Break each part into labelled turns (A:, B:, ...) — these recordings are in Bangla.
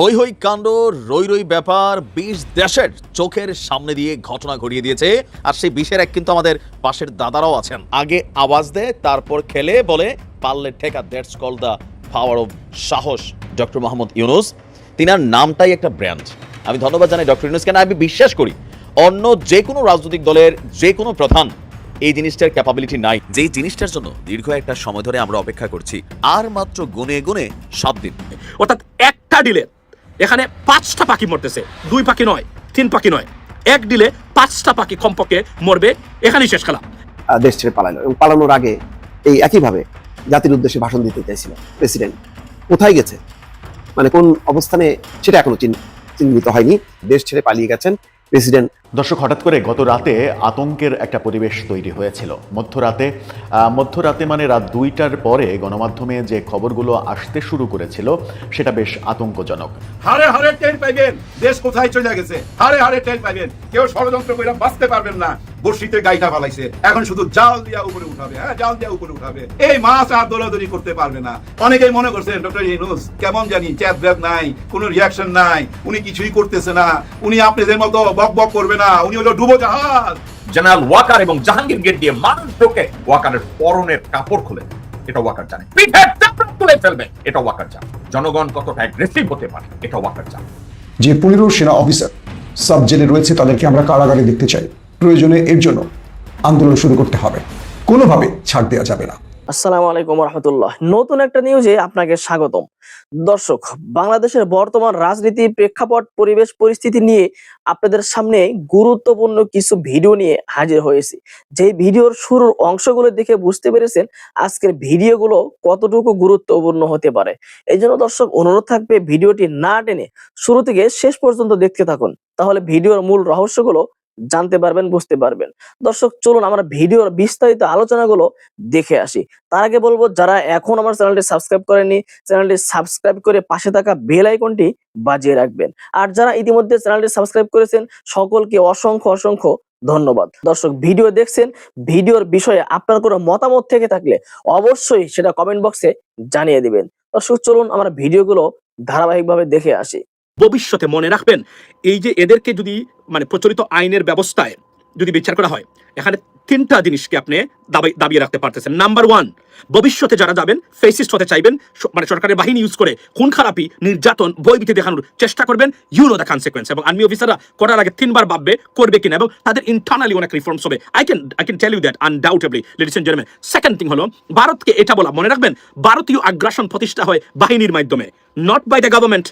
A: হই হই কাণ্ড, রই রই ব্যাপার, বিষ দেশের চোখের সামনে দিয়ে ঘটনা ঘটিয়ে দিয়েছে। আর সেই বিষের এক কিন্তু আমাদের পাশের দাদারাও আছেন। আগে আওয়াজ দেয়, তারপর খেলে বলে, পারলে ঠেকা, that's call the power of সাহস, ডক্টর মোহাম্মদ ইউনুস। তিনার নামটাই একটা ব্র্যান্ড। আমি ধন্যবাদ জানাই ডক্টর ইউনুসকে কেন আমি বিশ্বাস করি, অন্য যে কোনো রাজনৈতিক দলের যে কোনো প্রধান এই জিনিসটার ক্যাপাবিলিটি নাই। যেই জিনিসটার জন্য দীর্ঘ একটা সময় ধরে আমরা অপেক্ষা করছি, আর মাত্র গুনে গুনে সাত দিন।
B: অর্থাৎ একটা ডিলে এখানে পাঁচটা পাখি মরতেছে। দুই পাখি নয়, তিন পাখি নয়। এক দিলে পাঁচটা পাখি কমপক্ষে মরবে। এখানেই শেষ খেলা।
C: দেশ ছেড়ে পালানো এবং পালানোর আগে এই একইভাবে জাতির উদ্দেশ্যে ভাষণ দিতে চাইছিল প্রেসিডেন্ট। কোথায় গেছে? মানে কোন অবস্থানে সেটা এখনও চিহ্ন- চিহ্নিত হয়নি। দেশ ছেড়ে পালিয়ে গেছেন প্রেসিডেন্ট,
D: দর্শক, হঠাৎ করে গত রাতে আতঙ্কের একটা পরিবেশ তৈরি হয়েছিল। মধ্যরাতে মধ্যরাতে মানে রাত দুইটার পরে গণমাধ্যমে যে খবরগুলো আসতে শুরু করেছিল, সেটা বেশ আতঙ্কজনক।
E: হারে হারে টের পাইবেন, দেশ কোথায় চলে গেছে? হারে হারে টের পাইবেন। কেউ ষড়যন্ত্র করে বাঁচতে পারবেন না। বর্ষিতে গাইটা ফালাইছে। এখন শুধু জাল দিয়া উপরে উঠাবে হ্যাঁ? জাল দিয়া উপরে উঠাবে। এই মাছ আর দৌড়াদৌড়ি করতে পারবে না। অনেকেই মনে করছেন ডক্টর ইনুস কেমন জানি চ্যাট ব্যাট নাই কোনো রিয়াকশন নাই উনি কিছুই করতেছে না উনি আপনাদের মতো বক বক করবে না উনি হলো ডুবো জাহাজ।
F: জেনারেল ওয়াকার এবং জাহাঙ্গীর গেট দিয়ে মানুষ ঢোকে ওয়াকারের পরনের কাপড় খুলে। এটা ওয়াকার জানে। পিঠের চাপড়া তুলে ফেলবে এটা ওয়াকার জানে। জনগণ কতটা অ্যাগ্রেসিভ হতে পারে এটা ওয়াকার জানে।
G: যে পনেরো সেনা অফিসার সাব জেলে রয়েছে তাদেরকে আমরা কারাগারে দেখতে চাই। প্রয়োজনে এর জন্য আন্দোলন শুরু করতে হবে। কোনোভাবে ছাড় দেওয়া যাবে না।
H: আসসালামু আলাইকুম রহমতুল্লাহ নতুন একটা নিউজে আপনাকে স্বাগতম। দর্শক, বাংলাদেশের বর্তমান রাজনীতি প্রেক্ষাপট, পরিবেশ পরিস্থিতি নিয়ে আপনাদের সামনে গুরুত্বপূর্ণ কিছু ভিডিও নিয়ে হাজির হয়েছি। যে ভিডিওর শুরুর অংশগুলো দেখে বুঝতে পেরেছেন আজকের ভিডিওগুলো কতটুকু গুরুত্বপূর্ণ হতে পারে। এই জন্য দর্শক, অনুরোধ থাকবে ভিডিওটি না টেনে শুরু থেকে শেষ পর্যন্ত দেখতে থাকুন। তাহলে ভিডিওর মূল রহস্যগুলো জানতে পারবেন, বুঝতে পারবেন। দর্শক, চলুন আমরা ভিডিওর বিস্তারিত আলোচনাগুলো দেখে আসি। তার আগে বলব, যারা এখন আমার চ্যানেলটি সাবস্ক্রাইব করেননি, চ্যানেলটি সাবস্ক্রাইব করে পাশে থাকা বেল আইকনটি বাজিয়ে রাখবেন। আর যারা ইতিমধ্যে চ্যানেলটি সাবস্ক্রাইব করেছেন, সকলকে অসংখ্য অসংখ্য ধন্যবাদ। দর্শক, ভিডিও দেখছেন, ভিডিওর বিষয়ে আপনার কোনো মতামত থেকে থাকলে অবশ্যই সেটা কমেন্ট বক্সে জানিয়ে দিবেন। দর্শক, চলুন আমরা ভিডিওগুলো ধারাবাহিকভাবে দেখে আসি।
B: ভবিষ্যতে মনে রাখবেন, এই যে এদেরকে যদি মানে প্রচলিত আইনের ব্যবস্থায় যদি বিচার করা হয়, এখানে তিনটা জিনিসকে আপনি দাবি, দাবিয়ে রাখতে পারতেছেন। নাম্বার ওয়ান ভবিষ্যতে যারা যাবেন ফেসিস্ট হতে চাইবেন মানে সরকারের বাহিনী ইউজ করে খুন খারাপি, নির্যাতন বইবিতে দেখানোর চেষ্টা করবেন ইউ নো দ্য কনসিকুয়েন্স এবং আর্মি অফিসাররা করার আগে তিনবার ভাববে, করবে কিনা এবং তাদের ইন্টারনালি অনেক রিফর্মস হবে। I can I can tell you that undoubtedly ladies and gentleman second thing হলো, ভারতকে এটা বলা, মনে রাখবেন, ভারতীয় আগ্রাসন প্রতিষ্ঠা হয় বাহিনীর মাধ্যমে not by the government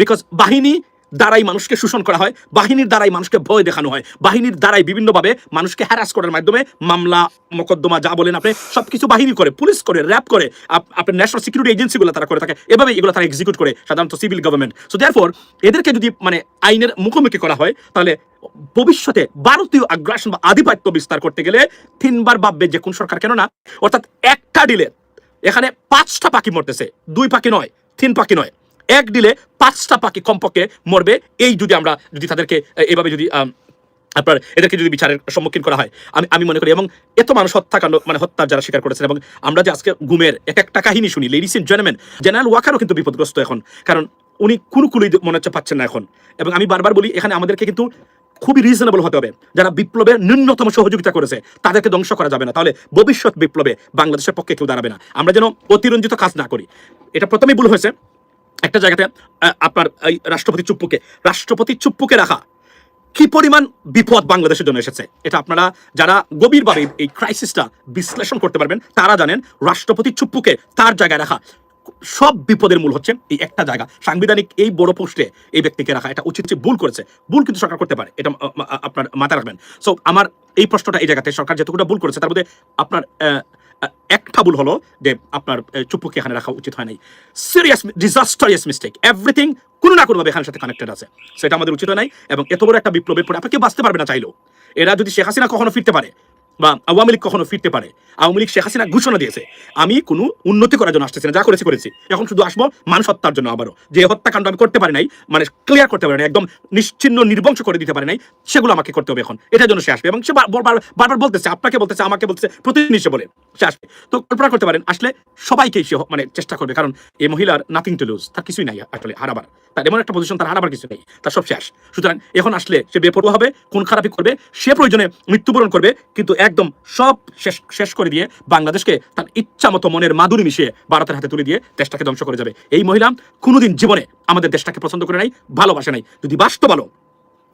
B: because বাহিনী দ্বারাই মানুষকে শোষণ করা হয়, বাহিনীর দ্বারাই মানুষকে ভয় দেখানো হয়, বাহিনীর দ্বারাই বিভিন্নভাবে মানুষকে হ্যারাস করার মাধ্যমে মামলা, মকদ্দমা, যা বলেন আপনি, সবকিছু বাহিনী করে, পুলিশ করে র্যাপ করে আপনার ন্যাশনাল সিকিউরিটি এজেন্সিগুলো তারা করে থাকে এভাবে এগুলো তারা এক্সিকিউট করে, সাধারণত সিভিল গভর্নমেন্ট সো দেয়ারফর এদেরকে যদি মানে আইনের মুখোমুখি করা হয়, তাহলে ভবিষ্যতে ভারতীয় আগ্রাসন বা আধিপত্য বিস্তার করতে গেলে তিনবার ভাববে যে কোন সরকার কেন না অর্থাৎ একটা ডিলে এখানে পাঁচটা পাখি মরতেছে, দুই পাখি নয়, তিন পাখি নয়, এক দিলে পাঁচটা পাখি কমপক্ষে মরবে। এই যদি আমরা যদি তাদেরকে এভাবে যদি আপনার এদেরকে যদি বিচারের সম্মুখীন করা হয়, আমি আমি মনে করি এবং এত মানুষ হত্যাকাণ্ড মানে হত্যার যারা স্বীকার করেছেন এবং আমরা যে আজকে গুমের এক একটা কাহিনী শুনি লেডিস ইন জেন্টলম্যান জেনারেল ওয়াকারও কিন্তু বিপদগ্রস্ত এখন। কারণ উনি কোনো কুলই মনে হচ্ছে পাচ্ছেন না এখন। এবং আমি বারবার বলি, এখানে আমাদেরকে কিন্তু খুবই রিজনেবল হতে হবে। যারা বিপ্লবের ন্যূনতম সহযোগিতা করেছে, তাদেরকে ধ্বংস করা যাবে না। তাহলে ভবিষ্যৎ বিপ্লবে বাংলাদেশের পক্ষে কেউ দাঁড়াবে না। আমরা যেন অতিরঞ্জিত কাজ না করি। এটা প্রথমেই ভুল হয়েছে। একটা জায়গাতে আপনার এই রাষ্ট্রপতি চুপ্পুকে রাষ্ট্রপতি চুপ্পুকে রাখা। কি পরিমাণ বিপদ বাংলাদেশের জন্য এসেছে? এটা আপনারা যারা গভীরভাবে এই ক্রাইসিসটা বিশ্লেষণ করতে পারবেন, তারা জানেন রাষ্ট্রপতি চুপ্পুকে তার জায়গায় রাখা। সব বিপদের মূল হচ্ছে এই একটা জায়গা। সাংবিধানিক এই বড় পোস্টে এই ব্যক্তিকে রাখা। এটা উচিত ভুল করেছে। ভুল কিন্তু সরকার করতে পারে। এটা আপনার মাথায় রাখবেন। সো আমার এই প্রশ্নটা এই জায়গাতে সরকার যেটুকুটা ভুল করেছে, তার মধ্যে আপনার একটা ভুল হলো যে আপনার চুপুকে এখানে রাখা উচিত হয় নাই। সিরিয়াস ডিজাস্টারিয়াস মিস্টেক এভরিথিং কোনো না কোনোভাবে এখানের সাথে কানেক্টেড আছে। সেটা আমাদের উচিত নাই এবং এত বড় একটা বিপ্লবের পরে আপনাকে বাঁচতে পারবে না চাইলেও। এরা যদি শেখ হাসিনা কখনো ফিরতে পারে বা আওয়ামী লীগ কখনো ফিরতে পারে। আওয়ামী লীগ শেখ হাসিনা ঘোষণা দিয়েছে, আমি কোনো উন্নতি করার জন্য আসতেছি না, যা করেছি করেছি। এখন শুধু আসব মানুষ হত্যার জন্য আবারও। যে হত্যাকাণ্ড আমি করতে পারি নাই মানে ক্লিয়ার করতে পারি নাই, একদম নিশ্চিন্ন, নির্বংশ করে দিতে পারি নাই, সেগুলো আমাকে করতে হবে এখন। এটার জন্য সে আসবে এবং সে বার- বার- বারবার বলতেছে, আপনাকে বলতেছে, আমাকে বলতেছে প্রতিদিন সে বলে সে আসবে। তো কল্পনা করতে পারেন, আসলে সবাইকেই সে মানে চেষ্টা করবে, কারণ এই মহিলার নাথিং টু লুজ তার কিছুই নাই আসলে হারাবার তার এমন একটা পজিশন তার হারাবার কিছু নেই, তার সব শেষ। সুতরাং এখন আসলে সে বেপরোয়া হবে কোন খারাপি করবে, সে প্রয়োজনে মৃত্যুবরণ করবে, কিন্তু একদম সব শেষ শেষ করে দিয়ে বাংলাদেশকে তার ইচ্ছা মতো মনের মাদুরি মিশিয়ে ভারতের হাতে তুলে দিয়ে দেশটাকে ধ্বংস করে যাবে। এই মহিলা কোনোদিন জীবনে আমাদের দেশটাকে পছন্দ করে নাই, ভালোবাসে নাই। যদি বাস্তব ভালো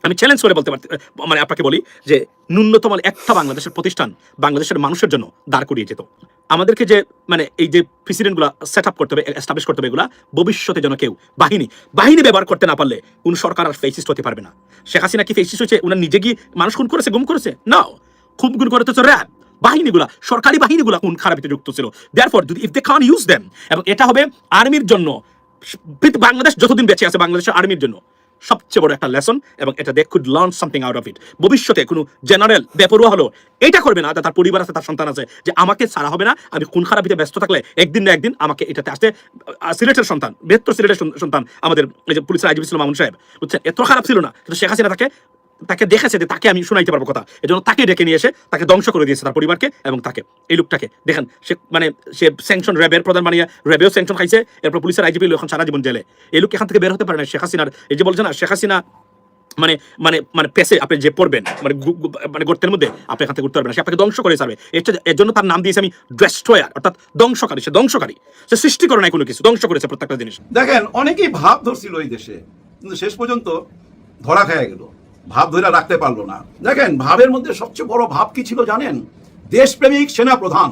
B: আমি চ্যালেঞ্জ করে বলতে পারতে মানে আপনাকে বলি যে ন্যূনতম একটা বাংলাদেশের প্রতিষ্ঠান বাংলাদেশের মানুষের জন্য দাঁড় করিয়ে যেত। আমাদেরকে যে মানে এই যে প্রেসিডেন্টগুলো সেট আপ করতে হবে এস্টাবলিশ করতে হবে এগুলা, ভবিষ্যতে যেন কেউ বাহিনী বাহিনী ব্যবহার করতে না পারলে কোন সরকার আর ফেসিস্ট হতে পারবে না। শেখ হাসিনা কি ফেসিস্ট হয়েছে? ওনার নিজে কি মানুষ খুন করেছে, গুম করেছে? না খুব গুণ করে তো র্যাব বাহিনীগুলা, সরকারি বাহিনীগুলা কোন খারাপিতে যুক্ত ছিল। দেয়ারফর যদি ইফ দে কান ইউজ দেম এবং এটা হবে আর্মির জন্য বাংলাদেশ যতদিন বেঁচে আছে বাংলাদেশের আর্মির জন্য সবচেয়ে বড় একটা লেসন এবং এটা they could learn something out of it ভবিষ্যতে কোনো জেনারেল বেপরোয়া হলো, এটা করবে না তার পরিবার আছে, তার সন্তান আছে, যে আমাকে ছাড়া হবে না, আমি কোন খারাপিতে ব্যস্ত থাকলে একদিন না একদিন আমাকে এটাতে আসতে সিলেটের সন্তান, বৃহত্তর সিলেটের সন্তান আমাদের এই যে পুলিশের আইজিপি ছিল মামুন সাহেব, বুঝছেন? এত খারাপ ছিল না, কিন্তু শেখ হাসিনা তাকে তাকে দেখেছে যে তাকে আমি শোনাইতে পারব কথা। এজন্য তাকে ডেকে নিয়ে এসে তাকে ধ্বংস করে দিয়েছে তার পরিবারকে এবং তাকে। এই লোকটাকে দেখেন, সে মানে সে স্যাংশন র্যাবের প্রধান বানিয়ে র্যাবেও স্যাংশন খাইছে, এরপর পুলিশের আইজিপি এখন সারা জীবন জেলে। এই লোক এখান থেকে বের হতে পারে না শেখ হাসিনার। এই যে বলছে না, শেখ হাসিনা মানে মানে মানে পেসে আপনি যে পড়বেন মানে মানে গর্তের মধ্যে, আপনি এখান থেকে উঠতে পারবেন সে আপনাকে ধ্বংস করে ছাড়বে। এটা এর জন্য তার নাম দিয়েছে আমি ডেস্ট্রয়ার অর্থাৎ ধ্বংসকারী। সে ধ্বংসকারী। সে সৃষ্টি করে নাই কোনো কিছু, ধ্বংস করেছে প্রত্যেকটা জিনিস।
E: দেখেন, অনেকেই ভাব ধরছিল এই দেশে, কিন্তু শেষ পর্যন্ত ধরা খেয়ে গেল। ভাব ধরে রাখতে পারল না। দেখেন, ভাবের মধ্যে সবচেয়ে বড় ভাব কি ছিল জানেন? দেশপ্রেমিক সেনা প্রধান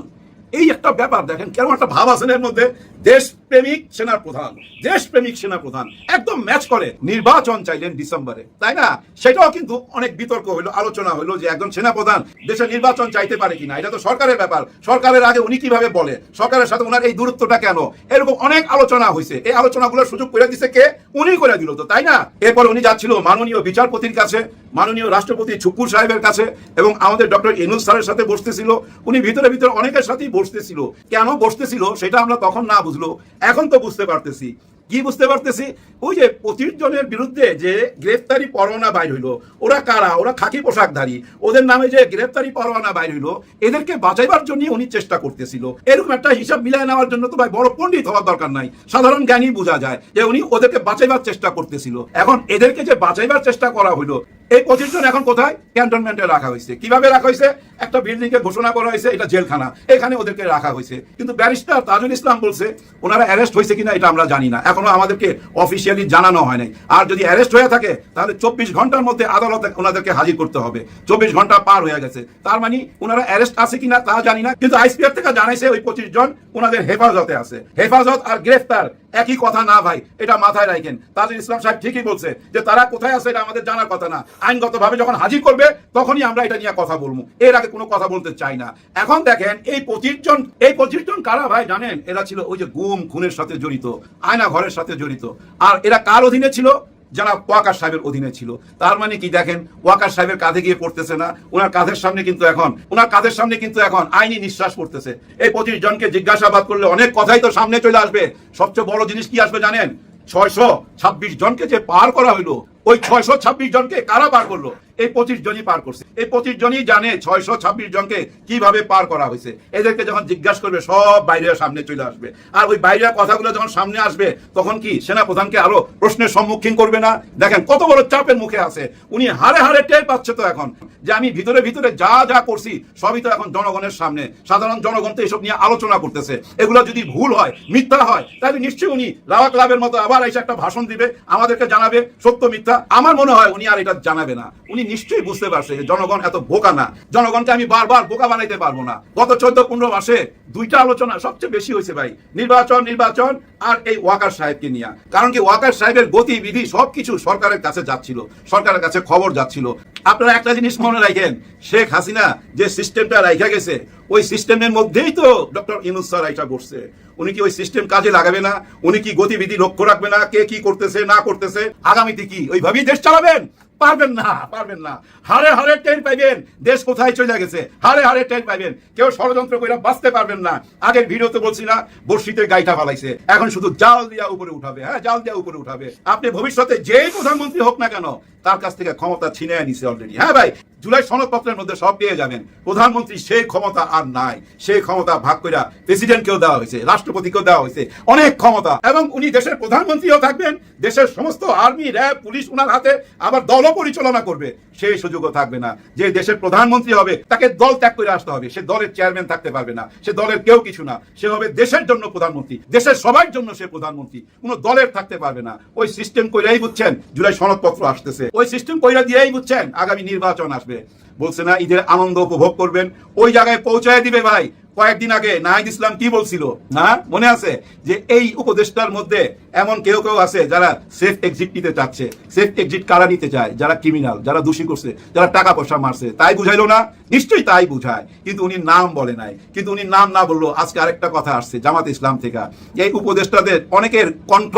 E: এই একটা ব্যাপার দেখেন, কেমন একটা ভাব আছে না এর মধ্যে? দেশপ্রেমিক সেনা প্রধান দেশপ্রেমিক সেনা প্রধান একদম ম্যাচ করে। নির্বাচন চাইলেন ডিসেম্বরে, তাই না? সেটাও কিন্তু অনেক বিতর্ক হইল, আলোচনা হইল যে একজন সেনা প্রধান দেশে নির্বাচন চাইতে পারে কিনা। এটা তো সরকারের ব্যাপার। সরকারের আগে উনি কীভাবে বলে? সরকারের সাথে ওনার এই দূরত্বটা কেন? এরকম অনেক আলোচনা হয়েছে এই আলোচনাগুলোর সুযোগ করে দিছে কে? উনি করে দিল তো, তাই না? এরপর উনি যাচ্ছিল মাননীয় বিচারপতির কাছে। মাননীয় রাষ্ট্রপতি ছুকুর সাহেবের কাছে এবং আমাদের ডক্টর ইনুস স্যারের সাথে বসতেছিল। উনি ভিতরে ভিতরে অনেকের সাথেই বসতেছিল। কেন বসতেছিল সেটা আমরা তখন না বুঝলো। এখন তো বুঝতে পারতেছি। কি বুঝতে পারতেছি? ওই যে পঁচিশ জনের বিরুদ্ধে যে গ্রেফতারি পরোয়ানা বাইর হইল, ওরা কারা? ওরা খাকি পোশাকধারী। ওদের নামে যে গ্রেফতারি পরোয়ানা বাইর হইল, এদেরকে বাঁচাইবার জন্য উনি চেষ্টা করতেছিল। এরকম একটা হিসাব মিলায় নেওয়ার জন্য তো ভাই বড় পণ্ডিত হওয়ার দরকার নাই। সাধারণ জ্ঞানী বোঝা যায় যে উনি ওদেরকে বাঁচাইবার চেষ্টা করতেছিল। এখন এদেরকে যে বাঁচাইবার চেষ্টা করা হইল এই পঁচিশ জন এখন কোথায়? ক্যান্টনমেন্টে রাখা হয়েছে। কীভাবে রাখা হয়েছে? একটা বিল্ডিং কে ঘোষণা করা হয়েছে, এটা জেলখানা। এখানে ওদেরকে রাখা হয়েছে। কিন্তু ব্যারিস্টার তাজুল ইসলাম বলছে, ওনারা অ্যারেস্ট হয়েছে কিনা এটা আমরা জানি না। এখনও আমাদেরকে অফিসিয়ালি জানানো হয় নাই। আর যদি অ্যারেস্ট হয়ে থাকে, তাহলে চব্বিশ ঘণ্টার মধ্যে আদালতে ওনাদেরকে হাজির করতে হবে। চব্বিশ ঘণ্টা পার হয়ে গেছে। তার মানে ওনারা অ্যারেস্ট আছে কিনা তা জানি না। কিন্তু আইসপিআর থেকে জানাইছে ওই পঁচিশ জন, ওনাদের হেফাজতে আছে। হেফাজত আর গ্রেফতার একই কথা না ভাই, এটা মাথায় রাখেন। তাজুল ইসলাম সাহেব ঠিকই বলছে যে তারা কোথায় আছে এটা আমাদের জানার কথা না। আইনগতভাবে যখন হাজির করবে, তখনই আমরা এটা নিয়ে কথা বলব। এর আগে কোনো কথা বলতে চাই না। এখন দেখেন, এই পঁচিশ জন এই পঁচিশ জন কারা ভাই জানেন? এরা ছিল ওই যে গুম, খুনের সাথে জড়িত, আয়না ঘরের সাথে জড়িত। আর এরা কার অধীনে ছিল? যারা ওয়াকার সাহেবের অধীনে ছিল। তার মানে কি দেখেন, ওয়াকার সাহেবের কাঁধে গিয়ে পড়তেছে না, ওনার কাঁধের সামনে কিন্তু এখন, ওনার কাঁধের সামনে কিন্তু এখন আইনি নিঃশ্বাস পড়তেছে। এই পঁচিশ জনকে জিজ্ঞাসাবাদ করলে অনেক কথাই তো সামনে চলে আসবে। সবচেয়ে বড় জিনিস কি আসবে জানেন? ছয়শো ছাব্বিশ জনকে যে পার করা হইল, ওই ছয়শো ছাব্বিশ জনকে কারা পার করল? এই পঁচিশ জনই পার করছে। এই পঁচিশ জনই জানে ছয়শো ছাব্বিশ জনকে কীভাবে পার করা হয়েছে। এদেরকে যখন জিজ্ঞাসা করবে, সব বাইরে সামনে চলে আসবে। আর ওই বাইরের কথাগুলো যখন সামনে আসবে, তখন কি সেনা প্রধানকে আরও প্রশ্নের সম্মুখীন করবে না? দেখেন, কত বড় চাপের মুখে আছে। উনি হারে হারে টের পাচ্ছে তো এখন যে আমি ভিতরে ভিতরে যা যা করছি, সবই তো এখন জনগণের সামনে। সাধারণ জনগণ তো এসব নিয়ে আলোচনা করতেছে। এগুলো যদি ভুল হয়, মিথ্যা হয়, তাহলে নিশ্চয়ই উনি রাওয়া ক্লাবের মতো আবার এসে একটা ভাষণ দিবে, আমাদেরকে জানাবে সত্য মিথ্যা। আমার মনে হয় উনি আর এটা জানাবে না। উনি নিশ্চয়ই বুঝতে পারছে যে জনগণ এত বোকা না। জনগণকে আমি বারবার বোকা বানাইতে পারব না। গত চোদ্দ পনেরো মাসে দুইটা আলোচনা সবচেয়ে বেশি হয়েছে ভাই। নির্বাচন নির্বাচন আর এই ওয়াকার সাহেবকে নিয়ে। কারণ কি ওয়াকার সাহেবের গতিবিধি সবকিছু সরকারের কাছে যাচ্ছিল, সরকারের কাছে খবর যাচ্ছিল। আপনারা একটা জিনিস মনে রাখেন, শেখ হাসিনা যে সিস্টেমটা রাখা গেছে ওই সিস্টেমের মধ্যেই তো ডক্টর ইনুস স্যার এটা করছে উনি কি ওই সিস্টেম কাজে লাগাবে না? উনি কি গতিবিধি লক্ষ্য রাখবে না? কে কি করতেছে, না করতেছে? আগামীতে কি? ওইভাবেই দেশ চালাবেন? পারবেন না পারবেন না। হারে হারে টেন পাইবেন, দেশ কোথায় চলে গেছে? হারে হারে টেন পাইবেন। কেউ ষড়যন্ত্র করে বাঁচতে পারবেন না। আগের ভিডিওতে বলছি না, বর্ষিতে গাইটা ফালাইছে। এখন শুধু জাল দিয়া উপরে উঠাবে হ্যাঁ? জাল দিয়া উপরে উঠাবে। আপনি ভবিষ্যতে যেই প্রধানমন্ত্রী হোক না কেন তার কাছ থেকে ক্ষমতা ছিনিয়ে নিছে অলরেডি হ্যাঁ ভাই, জুলাই সনদপত্রের মধ্যে সব পেয়ে যাবেন। প্রধানমন্ত্রী সেই ক্ষমতা আর নাই। সেই ক্ষমতা ভাগ করে প্রেসিডেন্টকেও দেওয়া হয়েছে, রাষ্ট্রপতিকেও দেওয়া হয়েছে। অনেক ক্ষমতা। এবং উনি দেশের প্রধানমন্ত্রীও থাকবেন, দেশের সমস্ত আর্মি র্যাব পুলিশ উনার হাতে আবার দলও পরিচালনা করবে। সেই সুযোগও থাকবে না। যে দেশের প্রধানমন্ত্রী হবে, তাকে দল ত্যাগ করে আসতে হবে। সে দলের চেয়ারম্যান থাকতে পারবে না। সে দলের কেউ কিছু না। সে হবে দেশের জন্য প্রধানমন্ত্রী। দেশের সবার জন্য সে প্রধানমন্ত্রী। কোনো দলের থাকতে পারবে না। ওই সিস্টেম কইরাই বুঝছেন, জুলাই সনদপত্র আসতেছে। ওই সিস্টেম কইরা দিয়েই বুঝছেন আগামী নির্বাচন আসবে। বলছে না, ঈদের আনন্দ উপভোগ করবেন। ওই জায়গায় পৌঁছায় দিবে ভাই। কয়েকদিন আগে নাহিদ ইসলাম কি বলছিল? না? মনে আছে? যে এই উপদেশটার মধ্যে এমন কেউ কেউ আছে যারা সেফ এক্সিট নিতে চাচ্ছে। সেফ এক্সিট কারা নিতে চায়? যারা ক্রিমিনাল যারা দোষী করছে, যারা টাকা পয়সা মারছে। তাই বুঝাইলো না? নিশ্চয়ই তাই বুঝায়। কিন্তু উনি নাম বলে নাই। কিন্তু উনি নাম না বলল আজকে আরেকটা কথা আসছে জামাত ইসলাম থেকে। এই উপদেষ্টাদের অনেকের কণ্ঠ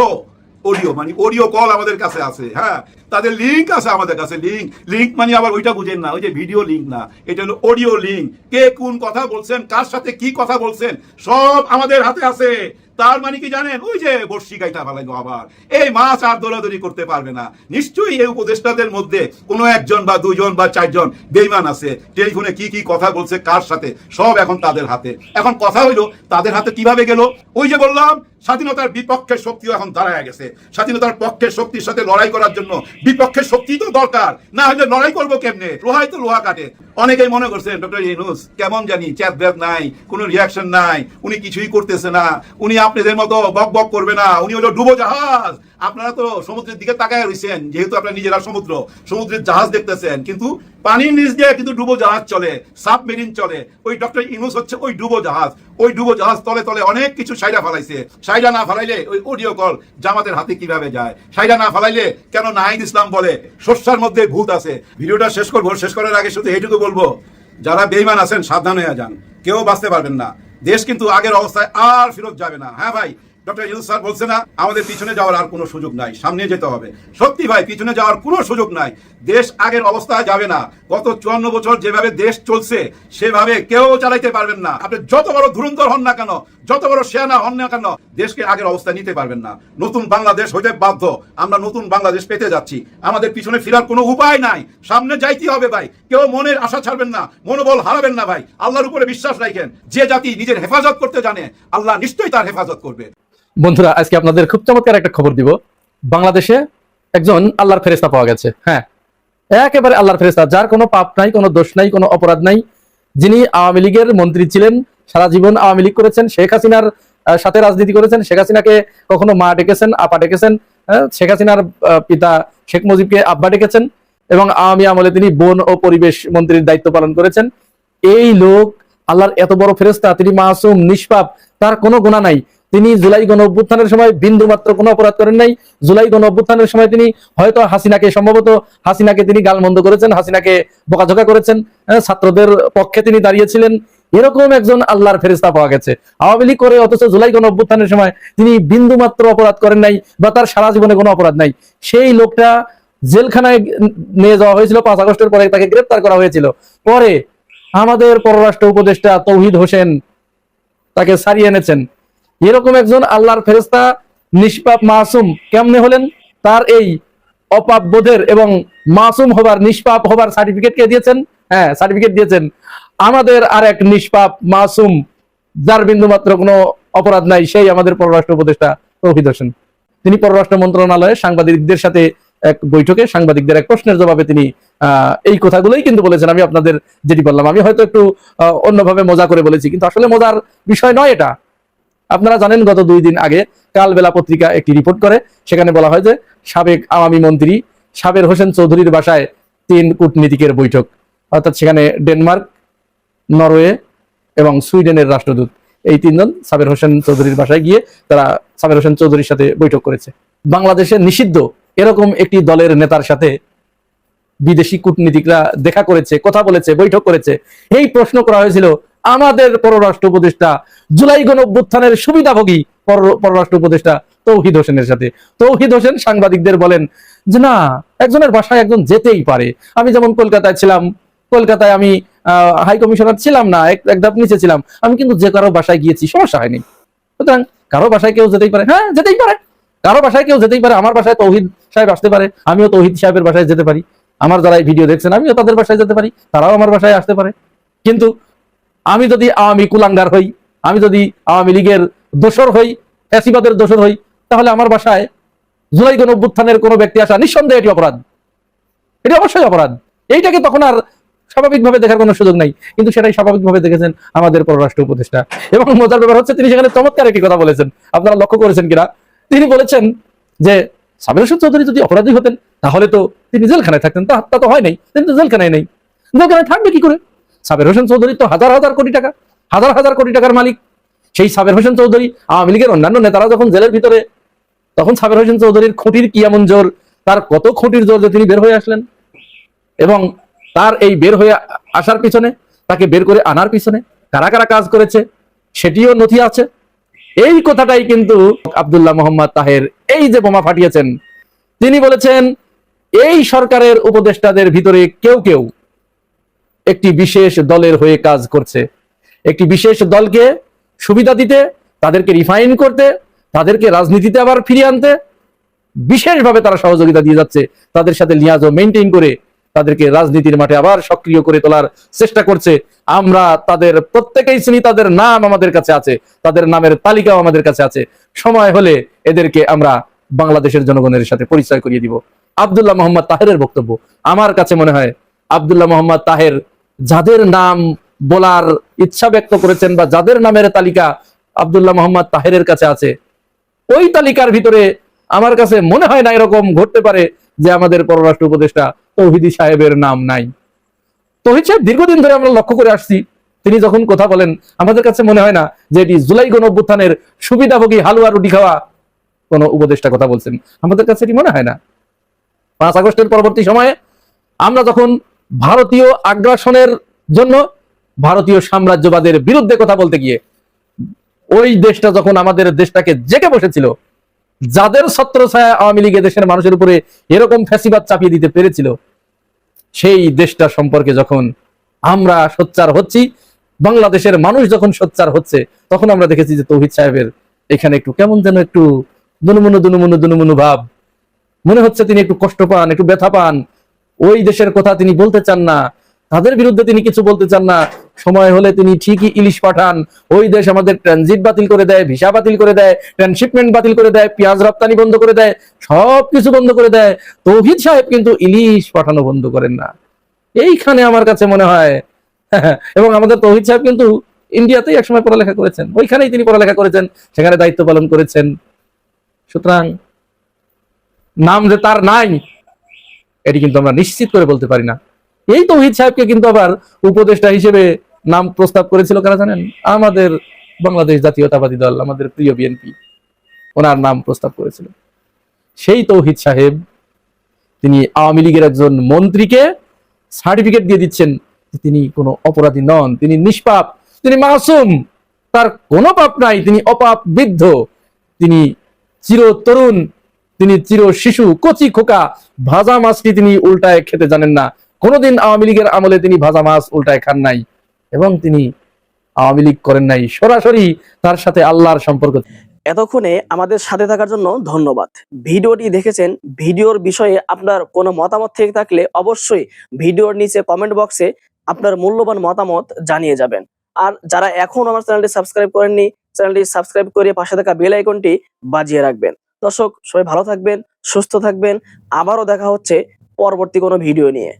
E: অডিও মানে অডিও কল আমাদের কাছে আছে হ্যাঁ? তাদের লিঙ্ক আছে আমাদের কাছে লিঙ্ক লিঙ্ক মানে আবার ওইটা বুঝেন না, ওই যে ভিডিও লিঙ্ক না, এটা হলো অডিও লিঙ্ক কে কোন কথা বলছেন, কার সাথে কি কথা বলছেন, সব আমাদের হাতে আছে। তার মানে কি জানেন? ওই যে বর্ষি গাইটা ফালাইলো আবার। এই মাছ আর দৌড়াদৌড়ি করতে পারবে না। নিশ্চয়ই এই উপদেষ্টাদের মধ্যে কোনো একজন বা দুজন বা চারজন বেইমান আছে। টেলিফোনে কি কি কথা বলছে, কার সাথে, সব এখন তাদের হাতে। এখন কথা হইল, তাদের হাতে কীভাবে গেল? ওই যে বললাম, স্বাধীনতার বিপক্ষের শক্তিও এখন দাঁড়ায় গেছে। স্বাধীনতার পক্ষের শক্তির সাথে লড়াই করার জন্য বিপক্ষের শক্তি তো দরকার। না হলে লড়াই করব কেমনে? লোহাই তো লোহা কাটে। অনেকেই মনে করছেন, ডক্টর ইনুস কেমন জানি, চ্যাট ব্যাপ নাই, কোনো রিয়াকশন নাই, উনি কিছুই করতেছে না। উনি আপনাদের মতো বক বক করবে না, উনি হলো ডুবো জাহাজ আপনারা তো সমুদ্রের দিকে তাকায় রয়েছেন যেহেতু আপনারা নিজেরা সমুদ্র, সমুদ্রের জাহাজ দেখতেছেন। কিন্তু পানির নিচ দিয়ে কিন্তু ডুবো জাহাজ চলে, সাবমেরিন চলে। ওই ডক্টর ইনুস হচ্ছে ওই ডুবো জাহাজ ওই ডুবো জাহাজ তলে তলে অনেক কিছু সাইডা ফালাইছে। সাইডা না ফালাইলে ওই অডিও কল জামাতের হাতে কীভাবে যায়? সাইডা না ফালাইলে কেন নাহিদ ইসলাম বলে? শস্যার মধ্যে ভূত আছে। ভিডিওটা শেষ করব, শেষ করার আগে শুধু এইটুকু বলব, যারা বেইমান আছেন, সাবধান হয়ে যান। কেউ বাঁচতে পারবেন না। দেশ কিন্তু আগের অবস্থায় আর ফেরত যাবে না। হ্যাঁ ভাই? ডক্টর স্যার বলছে না, আমাদের পিছনে যাওয়ার আর কোনো সুযোগ নাই, সামনে যেতে হবে। সত্যি ভাই, পিছনে যাওয়ার কোনো সুযোগ নাই। দেশ আগের অবস্থায় যাবে না। গত চুয়ান্ন বছর যেভাবে দেশ চলছে, সেভাবে কেউ চালাইতে পারবেন না। আপনি যত বড় ধুরন্ধর হন না কেন, যত বড় সেনা হন না কেন, দেশকে আগের নিতে পারবেন না। নতুন বাংলাদেশ হইতে বাধ্য। আমরা নতুন বাংলাদেশ পেতে যাচ্ছি। আমাদের পিছনে ফেরার কোনো উপায় নাই। সামনে যাইতে হবে ভাই। কেউ মনের আশা ছাড়বেন না, মনোবল হারাবেন না ভাই। আল্লাহর উপরে বিশ্বাস রাখেন। যে জাতি নিজের হেফাজত করতে জানে, আল্লাহ নিশ্চয়ই তার হেফাজত করবে।
I: বন্ধুরা আজকে আপনাদের খুব চমৎকার একটা খবর দিব। বাংলাদেশে একজন আল্লাহর ফেরেস্তা পাওয়া গেছে। হ্যাঁ একেবারে আল্লাহর ফেরেস্তা যার কোনো পাপ নাই কোনো দোষ নাই কোনো অপরাধ নাই। যিনি আওয়ামী লীগের মন্ত্রী ছিলেন সারা জীবন আওয়ামী লীগ করেছেন শেখ হাসিনার সাথে রাজনীতি করেছেন শেখ হাসিনাকে কখনো মা ডেকেছেন আপা ডেকেছেন হ্যাঁ, শেখ হাসিনার পিতা শেখ মুজিবকে আব্বা ডেকেছেন এবং আওয়ামী আমলে তিনি বন ও পরিবেশ মন্ত্রীর দায়িত্ব পালন করেছেন। এই লোক আল্লাহর এত বড় ফেরেস্তা তিনি মাসুম নিষ্পাপ তার কোনো গুণা নাই। তিনি জুলাই গণ অভ্যুত্থানের সময় বিন্দু মাত্র কোনো অপরাধ করেন নাই। জুলাই গণ অভ্যুত্থানের সময় তিনি হয়তো হাসিনাকে সম্ভবত হাসিনাকে তিনি গালমন্দ করেছেন হাসিনাকে বকাঝকা করেছেন। হ্যাঁ, ছাত্রদের পক্ষে তিনি দাঁড়িয়েছিলেন। এরকম একজন আল্লাহর ফেরেস্তা পাওয়া গেছে। আওয়ামী লীগ করে অথচ জুলাই গণ অভ্যুত্থানের সময় তিনি বিন্দু মাত্র অপরাধ করেন নাই বা তার সারা জীবনে কোনো অপরাধ নাই। সেই লোকটা জেলখানায় নিয়ে যাওয়া হয়েছিল পাঁচ আগস্টের পরে তাকে গ্রেপ্তার করা হয়েছিল। পরে আমাদের পররাষ্ট্র উপদেষ্টা তৌহিদ হোসেন তাকে সারিয়ে এনেছেন। এরকম একজন আল্লাহর ফেরেস্তা নিষ্পাপ মাসুম কেমনে হলেন? তার এই অপাপ বোধের এবং মাসুম হবার, নিষ্পাপ হবার সার্টিফিকেট কে দিয়েছেন? হ্যাঁ সার্টিফিকেট দিয়েছেন। আমাদের আর এক নিষ্পাপ মাসুম, যার বিন্দু মাত্র কোনো অপরাধ নাই, সেই আমাদের পররাষ্ট্র উপদেষ্টা তৌহিদ হোসেন। তিনি পররাষ্ট্র মন্ত্রণালয়ে সাংবাদিকদের সাথে এক বৈঠকে সাংবাদিকদের এক প্রশ্নের জবাবে তিনি এই কথাগুলোই কিন্তু বলেছেন। আমি আপনাদের যেটি বললাম, আমি হয়তো একটু অন্যভাবে মজা করে বলেছি, কিন্তু আসলে মজার বিষয় নয় এটা। আপনারা জানেন গত দুই দিন আগে কালবেলা পত্রিকা একটি রিপোর্ট করে। সেখানে বলা হয় যে, সাবেক আওয়ামী মন্ত্রী সাবের হোসেন চৌধুরীর বাসায় তিন কূটনীতিকের বৈঠক। অর্থাৎ সেখানে ডেনমার্ক, নরওয়ে এবং সুইডেনের রাষ্ট্রদূত। এই তিনজন সাবের হোসেন চৌধুরীর বাসায় গিয়ে তারা সাবের হোসেন চৌধুরীর সাথে বৈঠক করেছে। বাংলাদেশে নিষিদ্ধ এরকম একটি দলের নেতার সাথে বিদেশি কূটনীতিকরা দেখা করেছে, কথা বলেছে, বৈঠক করেছে। এই প্রশ্ন করা হয়েছিল আমাদের পররাষ্ট্র উপদেষ্টা, জুলাই গণ অভ্যুত্থানের সুবিধাভোগী পর- পররাষ্ট্র উপদেষ্টা তৌহিদ হোসেনের সাথে। তৌহিদ হোসেন সাংবাদিকদের বলেন যে না, একজনের বাসায় একজন যেতেই পারে। আমি যেমন কলকাতায় ছিলাম, কলকাতায় আমি হাই কমিশনার ছিলাম না, এক ধাপ নিচে ছিলাম, আমি কিন্তু যে কারও বাসায় গিয়েছি, সমস্যা হয়নি। সুতরাং কারও বাসায় কেউ যেতেই পারে হ্যাঁ যেতেই পারে। কারও বাসায় কেউ যেতেই পারে, আমার বাসায় তৌহিদ সাহেব আসতে পারে, আমিও তৌহিদ সাহেবের বাসায় যেতে পারি। আমার যারা ভিডিও দেখছেন, আমিও তাদের বাসায় যেতে পারি, তারাও আমার বাসায় আসতে পারে। কিন্তু আমি যদি আওয়ামী কুলাঙ্গার হই, আমি যদি আওয়ামী লীগের দোসর হই, ফ্যাসিবাদের দোসর হই, তাহলে আমার বাসায় জুলাই গণ অভ্যুত্থানের কোনো ব্যক্তি আসা নিঃসন্দেহে এটি অপরাধ। এটি অবশ্যই অপরাধ। এইটাকে তখন আর স্বাভাবিকভাবে দেখার কোনো সুযোগ নাই। কিন্তু সেটাই স্বাভাবিকভাবে দেখেছেন আমাদের পররাষ্ট্র উপদেষ্টা। এবং মজার ব্যাপার হচ্ছে, তিনি সেখানে চমৎকার একটি কথা বলেছেন। আপনারা লক্ষ্য করেছেন কিনা? তিনি বলেছেন যে সাবির হোসেন চৌধুরী যদি অপরাধী হতেন, তাহলে তো তিনি জেলখানায় থাকতেন। তা তো হয় নাই। তিনি তো জেলখানায় নেই। জেলখানায় থাকবে কি করে? সাবের হোসেন চৌধুরী তো হাজার হাজার কোটি টাকা, হাজার হাজার কোটি টাকার মালিক। সেই সাবের হোসেন চৌধুরী, আওয়ামী লীগের অন্যান্য নেতারা যখন জেলের ভিতরে, তখন সাবের হোসেন চৌধুরীর খুঁটির কি এমন জোর? তার কত খুঁটির জোর যে তিনি বের হয়ে আসলেন? এবং তার এই বের হয়ে আসার পিছনে, তাকে বের করে আনার পিছনে কারা কারা কাজ করেছে, সেটিও নথি আছে। এই কথাটাই কিন্তু আব্দুল্লাহ মোহাম্মদ তাহের এই যে বোমা ফাটিয়েছেন, তিনি বলেছেন, এই সরকারের উপদেষ্টাদের ভিতরে কেউ কেউ একটি বিশেষ দলের হয়ে কাজ করছে। একটি বিশেষ দলকে সুবিধা দিতে, তাদেরকে রিফাইন করতে, তাদেরকে রাজনীতিতে আবার ফিরিয়ে আনতে, বিশেষভাবে তারা সহযোগিতা দিয়ে যাচ্ছে। তাদের সাথে লিয়াজও মেনটেন করে তাদেরকে রাজনীতির মাঠে আবার সক্রিয় করে তোলার চেষ্টা করছে। আমরা তাদের প্রত্যেকেই চিনি, তাদের নাম আমাদের কাছে আছে, তাদের নামের তালিকাও আমাদের কাছে আছে। সময় হলে এদেরকে আমরা বাংলাদেশের জনগণের সাথে পরিচয় করিয়ে দিব। আব্দুল্লাহ মোহাম্মদ তাহেরের বক্তব্য। আমার কাছে মনে হয় আব্দুল্লাহ মোহাম্মদ তাহের যাদের নাম বলার ইচ্ছা ব্যক্ত করেছেন বা যাদের নামের তালিকা আব্দুল্লাহ মোহাম্মদ তাহেরের কাছে আছে, ওই তালিকার ভিতরে আমার কাছে মনে হয় না এরকম ঘটতে পারে যে আমাদের পররাষ্ট্র উপদেষ্টা তৌহিদি সাহেবের নাম নাই। তৌহিদ সাহেব দীর্ঘদিন ধরে আমরা লক্ষ্য করে আসছি, তিনি যখন কথা বলেন, আমাদের কাছে মনে হয় না যে এটি জুলাই গণ অভ্যুত্থানের সুবিধাভোগী হালুয়া রুটি খাওয়া কোন উপদেষ্টা কথা বলছেন। আমাদের কাছে এটি মনে হয় না। পাঁচ আগস্টের পরবর্তী সময়ে আমরা যখন ভারতীয় আগ্রাসনের জন্য ভারতীয় সাম্রাজ্যবাদের বিরুদ্ধে কথা বলতে গিয়ে ওই দেশটা যখন আমাদের দেশটাকে জেগে বসেছিল, যাদের ছত্র ছায়া আওয়ামী লীগ দেশের মানুষের উপরে এরকম ফ্যাসিবাদ চাপিয়ে দিতে পেরেছিল, সেই দেশটা সম্পর্কে যখন আমরা সোচ্চার হচ্ছি, বাংলাদেশের মানুষ যখন সোচ্চার হচ্ছে, তখন আমরা দেখেছি যে তৌহিদ সাহেবের এখানে একটু কেমন যেন একটু দুনুমুনু দুনুমুনু দুনুমুনু ভাব। মনে হচ্ছে তিনি একটু কষ্ট পান, একটু ব্যথা পান ওই দেশের কথা তিনি বলতে চান না। তাদের বিরুদ্ধে তিনি কিছু বলতে চান না। সময় হলে তিনি ঠিকই ইলিশ পাঠান। ওই দেশ আমাদের ট্রানজিট বাতিল করে দেয়, ভিসা বাতিল করে দেয় ট্রান্সশিপমেন্ট বাতিল করে দেয়, পেঁয়াজ রপ্তানি বন্ধ করে দেয় সব কিছু বন্ধ করে দেয়। তৌহিদ সাহেব কিন্তু ইলিশ পাঠানো বন্ধ করেন না। এইখানে আমার কাছে মনে হয়, এবং আমাদের তৌহিদ সাহেব কিন্তু ইন্ডিয়াতেই একসময় পড়ালেখা করেছেন। ওইখানেই তিনি পড়ালেখা করেছেন, সেখানে দায়িত্ব পালন করেছেন। সুতরাং, নাম যে তার নাই এটি কিন্তু আমরা নিশ্চিত করে বলতে পারি না। এই তৌহিদ সাহেবকে কিন্তু আবার উপদেষ্টা হিসেবে নাম প্রস্তাব করেছিল কারা জানেন? আমাদের বাংলাদেশ জাতীয়তাবাদী দল, আমাদের প্রিয় বিএনপি। ওনার নাম প্রস্তাব করেছিল। সেই তৌহিদ সাহেব, তিনি আওয়ামী লীগের একজন মন্ত্রীকে সার্টিফিকেট দিয়ে দিচ্ছেন তিনি কোনো অপরাধী নন, তিনি নিষ্পাপ, তিনি মাসুম, তার কোনো পাপ নাই, তিনি অপাপ বৃদ্ধ, তিনি চির তরুণ তিনি চির শিশু, কচি খোকা, ভাজা মাছটি তিনি উল্টায় খেতে জানেন না। কোনোদিন আওয়ামী লীগের আমলে তিনি ভাজা মাছ উল্টায় খান নাই এবং তিনি আওয়ামী লীগ করেন নাই। সরাসরি তার সাথে আল্লাহর সম্পর্ক।
H: এতক্ষণে আমাদের সাথে থাকার জন্য ধন্যবাদ। ভিডিওটি দেখেছেন, ভিডিওর বিষয়ে আপনার কোনো মতামত থেকে থাকলে অবশ্যই ভিডিওর নিচে কমেন্ট বক্সে আপনার মূল্যবান মতামত জানিয়ে যাবেন। আর যারা এখন আমার চ্যানেলটি সাবস্ক্রাইব করেননি, চ্যানেলটি সাবস্ক্রাইব করে পাশে থাকা বেল আইকনটি বাজিয়ে রাখবেন। দর্শক সবাই ভালো থাকবেন সুস্থ থাকবেন। আবারও দেখা হচ্ছে পরবর্তী কোনো ভিডিও নিয়ে।